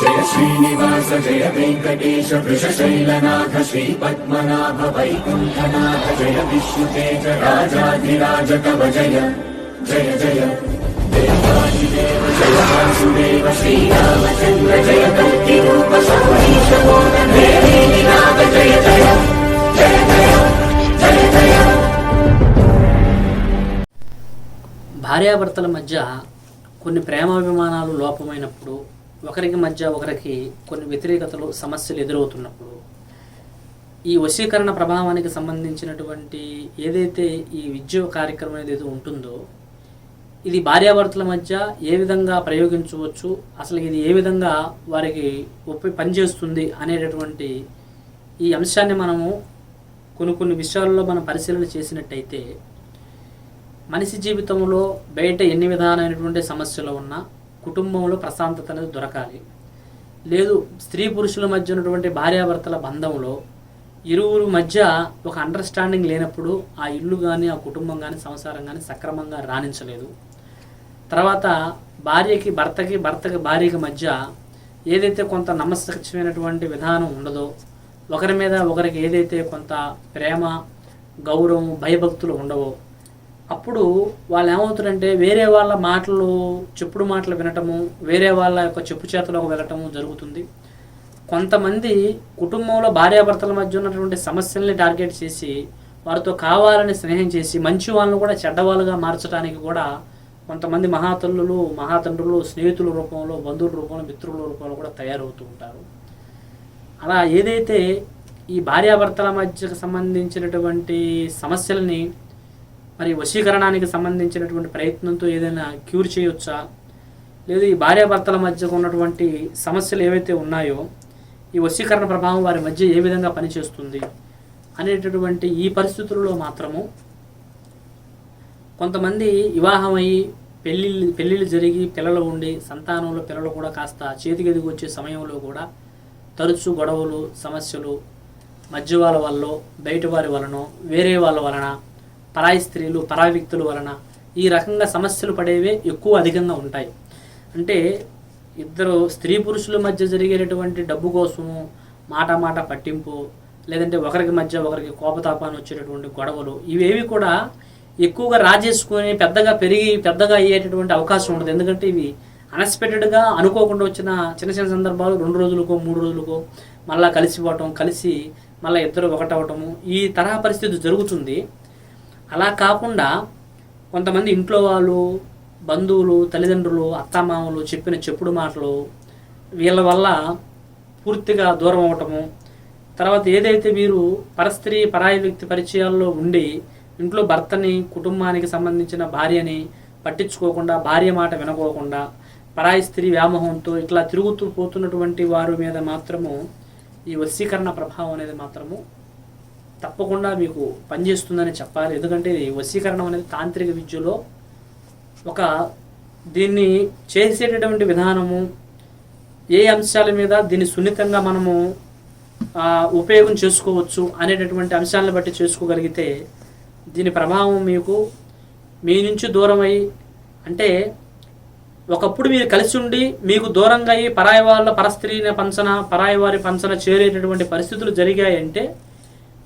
జయ శ్రీనివాస జయ వెంకటేశ వృషశైలనాథ శ్రీ పద్మనాభ వైకుంఠనాథ జయ విష్ణుతేజ రాజాధిరాజ కవ జయ జయ జయ. దేవాదిదేవ జయ వాసుదేవ శ్రీరామచంద్ర జయ కల్కి రూప సౌరీశ నాథ జయ జయ జయ జయ జయ జయ. భార్యాభర్తల మధ్య కొన్ని ప్రేమాభిమానాలు లోపమైనప్పుడు ఒకరికి మధ్య ఒకరికి కొన్ని వ్యతిరేకతలు సమస్యలు ఎదురవుతున్నప్పుడు ఈ వశీకరణ ప్రభావానికి సంబంధించినటువంటి ఏదైతే ఈ విద్య కార్యక్రమం ఏదైతే ఉంటుందో ఇది భార్యాభర్తల మధ్య ఏ విధంగా ప్రయోగించవచ్చు అసలు ఇది ఏ విధంగా వారికి ఒప్పి పనిచేస్తుంది అనేటటువంటి ఈ అంశాన్ని మనము కొన్ని కొన్ని విషయాల్లో మనం పరిశీలన చేసినట్టయితే మనిషి జీవితంలో బయట ఎన్ని విధాలైనటువంటి సమస్యలు ఉన్నా కుటుంబంలో ప్రశాంతత అనేది దొరకాలి. లేదు స్త్రీ పురుషుల మధ్య ఉన్నటువంటి భార్యాభర్తల బంధంలో ఇరువురు మధ్య ఒక అండర్స్టాండింగ్ లేనప్పుడు ఆ ఇల్లు కానీ ఆ కుటుంబం కానీ సంసారం కానీ సక్రమంగా రాణించలేదు. తర్వాత భార్యకి భర్తకి భర్తకి భార్యకి మధ్య ఏదైతే కొంత నమ్మశక్యమైనటువంటి విధానం ఉండదో ఒకరి మీద ఒకరికి ఏదైతే కొంత ప్రేమ గౌరవం భయభక్తులు ఉండవో అప్పుడు వాళ్ళు ఏమవుతారంటే వేరే వాళ్ళ మాటలు చెప్పుడు మాటలు వినటము వేరే వాళ్ళ యొక్క చెప్పు చేతలోకి వెళ్ళటము జరుగుతుంది. కొంతమంది కుటుంబంలో భార్యాభర్తల మధ్య ఉన్నటువంటి సమస్యల్ని టార్గెట్ చేసి వారితో కావాలని స్నేహం చేసి మంచి వాళ్ళని కూడా చెడ్డవాళ్ళుగా మార్చడానికి కూడా కొంతమంది మహాతల్లులు మహాతండ్రులు స్నేహితుల రూపంలో బంధువుల రూపంలో మిత్రుల రూపంలో కూడా తయారవుతూ ఉంటారు. అలా ఏదైతే ఈ భార్యాభర్తల మధ్యకు సంబంధించినటువంటి సమస్యల్ని మరి వశీకరణానికి సంబంధించినటువంటి ప్రయత్నంతో ఏదైనా క్యూర్ చేయొచ్చా? లేదు ఈ భార్యాభర్తల మధ్య ఉన్నటువంటి సమస్యలు ఏవైతే ఉన్నాయో ఈ వశీకరణ ప్రభావం వారి మధ్య ఏ విధంగా పనిచేస్తుంది అనేటటువంటి ఈ పరిస్థితుల్లో మాత్రము కొంతమంది వివాహమయ్యి పెళ్ళిళ్ళు పెళ్ళిళ్ళు జరిగి పిల్లలు ఉండి సంతానంలో పిల్లలు కూడా కాస్త చేతికెదిగి వచ్చే సమయంలో కూడా తరచు గొడవలు సమస్యలు మధ్య వాళ్ళ వల్ల బయట వారి వలన వేరే వాళ్ళ వలన పరాయి స్త్రీలు పరాయి వ్యక్తుల వలన ఈ రకంగా సమస్యలు పడేవే ఎక్కువ అధికంగా ఉంటాయి. అంటే ఇద్దరు స్త్రీ పురుషుల మధ్య జరిగేటటువంటి డబ్బు కోసము మాట మాట పట్టింపు లేదంటే ఒకరికి మధ్య ఒకరికి కోపతాపాన్ని వచ్చేటటువంటి గొడవలు ఇవేవి కూడా ఎక్కువగా రాజేసుకొని పెద్దగా పెరిగి పెద్దగా అయ్యేటటువంటి అవకాశం ఉండదు. ఎందుకంటే ఇవి అన్ఎక్స్పెక్టెడ్గా అనుకోకుండా వచ్చిన చిన్న చిన్న సందర్భాలు రెండు రోజులకో మూడు రోజులకో మళ్ళీ కలిసిపోవటం కలిసి మళ్ళీ ఇద్దరు ఒకటవటము ఈ తరహా పరిస్థితి జరుగుతుంది. అలా కాకుండా కొంతమంది ఇంట్లో వాళ్ళు బంధువులు తల్లిదండ్రులు అత్తామామలు చెప్పిన చెప్పుడు మాటలు వీళ్ళ వల్ల పూర్తిగా దూరం అవటము తర్వాత ఏదైతే మీరు పరస్త్రీ పరాయి వ్యక్తి పరిచయాల్లో ఉండి ఇంట్లో భర్తని కుటుంబానికి సంబంధించిన భార్యని పట్టించుకోకుండా భార్య మాట వినకోకుండా పరాయి స్త్రీ వ్యామోహంతో ఇట్లా తిరుగుతూ పోతున్నటువంటి వారి మీద మాత్రము ఈ వశీకరణ ప్రభావం అనేది మాత్రము తప్పకుండా మీకు పనిచేస్తుందని చెప్పాలి. ఎందుకంటే ఇది వశీకరణం అనేది తాంత్రిక విద్యలో ఒక దీన్ని చేసేటటువంటి విధానము ఏ అంశాల మీద దీన్ని సున్నితంగా మనము ఉపయోగం చేసుకోవచ్చు అనేటటువంటి అంశాలను బట్టి చేసుకోగలిగితే దీని ప్రభావం మీకు మీ నుంచి దూరమై అంటే ఒకప్పుడు మీరు కలిసి ఉండి మీకు దూరంగా అయ్యి పరాయి వాళ్ళ పరస్త్రీని పంచన పరాయి వారి పంచన చేరేటటువంటి పరిస్థితులు జరిగాయంటే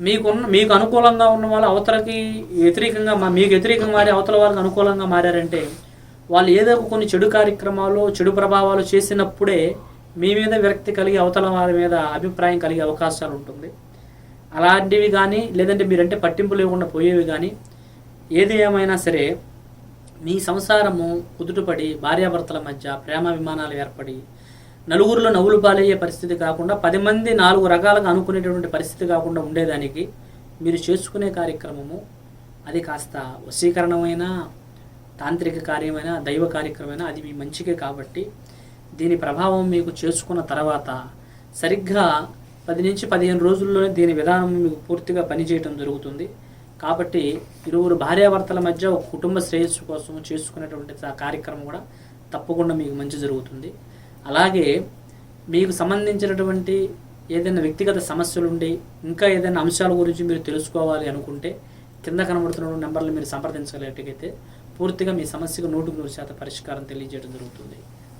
మీకున్న మీకు అనుకూలంగా ఉన్న వాళ్ళు అవతలకి వ్యతిరేకంగా మా- మీకు వ్యతిరేకంగా మారి అవతల వాళ్ళకి అనుకూలంగా మారారంటే వాళ్ళు ఏదో కొన్ని చెడు కార్యక్రమాలు చెడు ప్రభావాలు చేసినప్పుడే మీ మీద విరక్తి కలిగి అవతల వారి మీద అభిప్రాయం కలిగే అవకాశాలు ఉంటుంది. అలాంటివి కానీ లేదంటే మీరంటే పట్టింపు లేకుండా పోయేవి కానీ ఏది ఏమైనా సరే మీ సంసారము కుదుటపడి భార్యాభర్తల మధ్య ప్రేమాభిమానాలు ఏర్పడి నలుగురిలో నవ్వులు పాలయ్యే పరిస్థితి కాకుండా పది మంది నాలుగు రకాలుగా అనుకునేటటువంటి పరిస్థితి కాకుండా ఉండేదానికి మీరు చేసుకునే కార్యక్రమము అది కాస్త వశీకరణమైన తాంత్రిక కార్యమైన దైవ కార్యక్రమమైన అది మీ మంచికే కాబట్టి దీని ప్రభావం మీకు చేసుకున్న తర్వాత సరిగ్గా పది నుంచి పదిహేను రోజుల్లోనే దీని విధానం మీకు పూర్తిగా పనిచేయటం జరుగుతుంది. కాబట్టి ఇరువురు భార్యాభర్తల మధ్య ఒక కుటుంబ శ్రేయస్సు కోసం చేసుకునేటువంటి కార్యక్రమం కూడా తప్పకుండా మీకు మంచి జరుగుతుంది. అలాగే మీకు సంబంధించినటువంటి ఏదైనా వ్యక్తిగత సమస్యలు ఉండి ఇంకా ఏదైనా అంశాల గురించి మీరు తెలుసుకోవాలి అనుకుంటే కింద కనబడుతున్న నెంబర్లు మీరు సంప్రదించగలిగితే పూర్తిగా మీ సమస్యకు నూటికి నూరు శాతం పరిష్కారం తెలియజేయడం జరుగుతుంది.